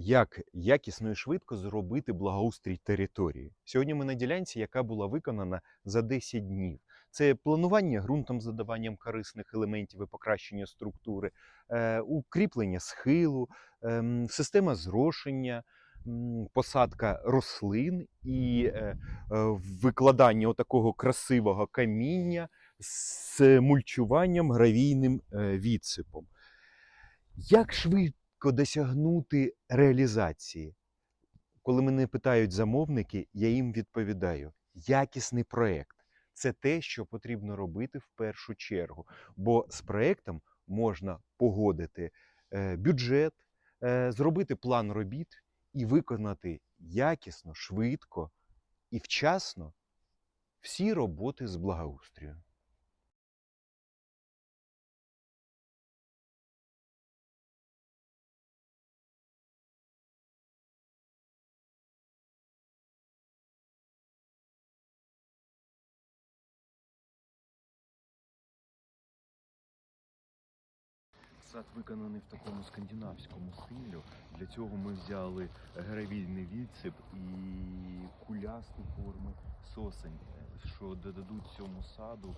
як якісно і швидко зробити благоустрій території. Сьогодні ми на ділянці, яка була виконана за 10 днів. Це планування ґрунтом з додаванням корисних елементів і покращення структури, е, укріплення схилу, ем, система зрошення, посадка рослин і е, е, викладання отакого красивого каміння з мульчуванням гравійним відсипом. Як швидко досягнути реалізації? Коли мене питають замовники, я їм відповідаю: якісний проєкт це те, що потрібно робити в першу чергу. Бо з проєктом можна погодити е, бюджет, е, зробити план робіт і виконати якісно, швидко і вчасно всі роботи з благоустрою. Сад виконаний в такому скандинавському стилю. Для цього ми взяли гравійний відсип і кулясті форми сосень, що додадуть цьому саду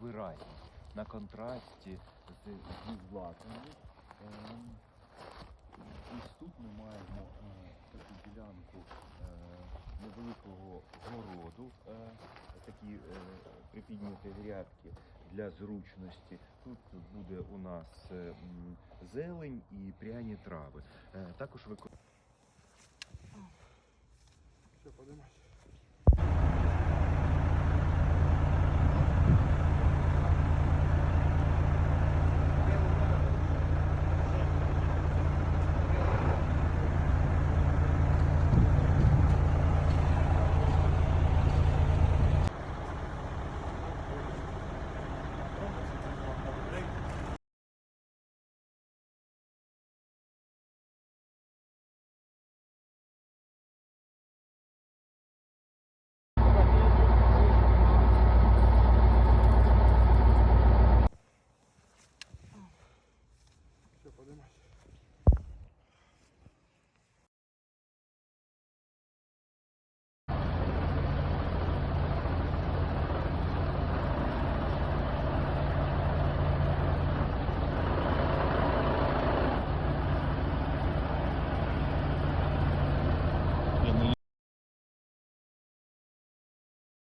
виразність на контрасті з, зі злаками. Ем, Ось тут ми маємо е, таку ділянку е, невеликого городу, е, такі припідняті грядки для зручності. Тут буде у нас е, зелень і пряні трави. Е, Також використовуємо